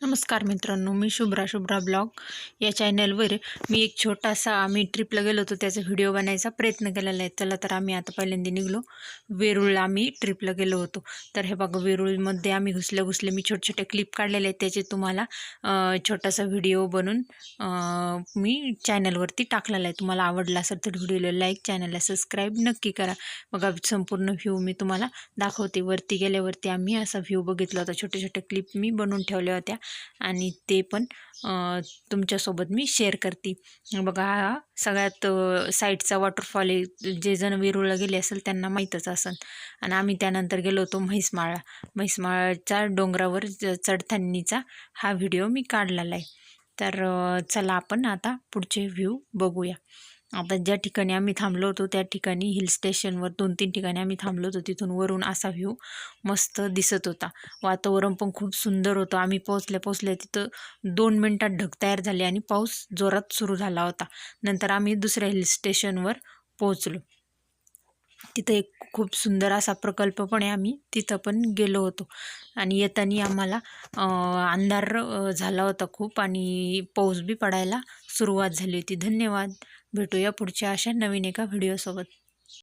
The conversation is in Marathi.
नमस्कार मित्रांनो मी शुभ्रा शुभ्रा ब्लॉग. या चॅनलवर मी एक छोटासा आम्ही ट्रिपला गेलो होतो त्याचा व्हिडिओ बनायचा प्रयत्न केलेला आहे. चला तर आम्ही आता पहिल्यांदा निघलो. वेरूळला आम्ही ट्रिपला गेलो होतो. तर हे बघा वेरूळमध्ये आम्ही घुसले घुसले मी छोटे छोटे क्लिप काढलेले आहेत त्याचे तुम्हाला छोटासा व्हिडिओ बनून मी चॅनलवरती टाकलेला आहे. तुम्हाला आवडला असेल तर व्हिडिओला लाईक चॅनलला सबस्क्राईब नक्की करा. बघा संपूर्ण व्ह्यू मी तुम्हाला दाखवते. वरती गेल्यावरती आम्ही असा व्ह्यू बघितला होता. छोटे छोटे क्लिप मी बनवून ठेवल्या होत्या. आणि ते पण तुमच्यासोबत मी शेअर करते. बघा हा सगळ्यात साईडचा वॉटरफॉल आहे. जे जण वेरूळला गेले असेल त्यांना माहीतच असेल आणि आम्ही त्यानंतर गेलो होतो म्हैसमाळा. म्हैसमाळच्या डोंगरावर ज- हा व्हिडिओ मी काढलेला आहे. तर चला आपण आता पुढचे व्ह्यू बघूया. आता ज्या ठिकाणी आम्ही थांबलो होतो त्या ठिकाणी हिल स्टेशनवर दोन तीन ठिकाणी आम्ही थांबलो होतो तिथून वरून असा व्ह्यू मस्त दिसत होता. वातावरण पण खूप सुंदर होतं. आम्ही पोहोचल्या पोहोचल्या तिथं दोन मिनटात ढग तयार झाले आणि पाऊस जोरात सुरू झाला होता. नंतर आम्ही दुसऱ्या हिल स्टेशनवर पोहोचलो. तिथं एक खूप सुंदर असा प्रकल्प पण आहे आम्ही तिथं पण गेलो होतो. आणि येताना आम्हाला अंधार झाला होता खूप आणि पाऊस बी पडायला सुरुवात झाली होती. धन्यवाद. भेटूया पुढच्या अशा नवीन एका व्हिडिओसोबत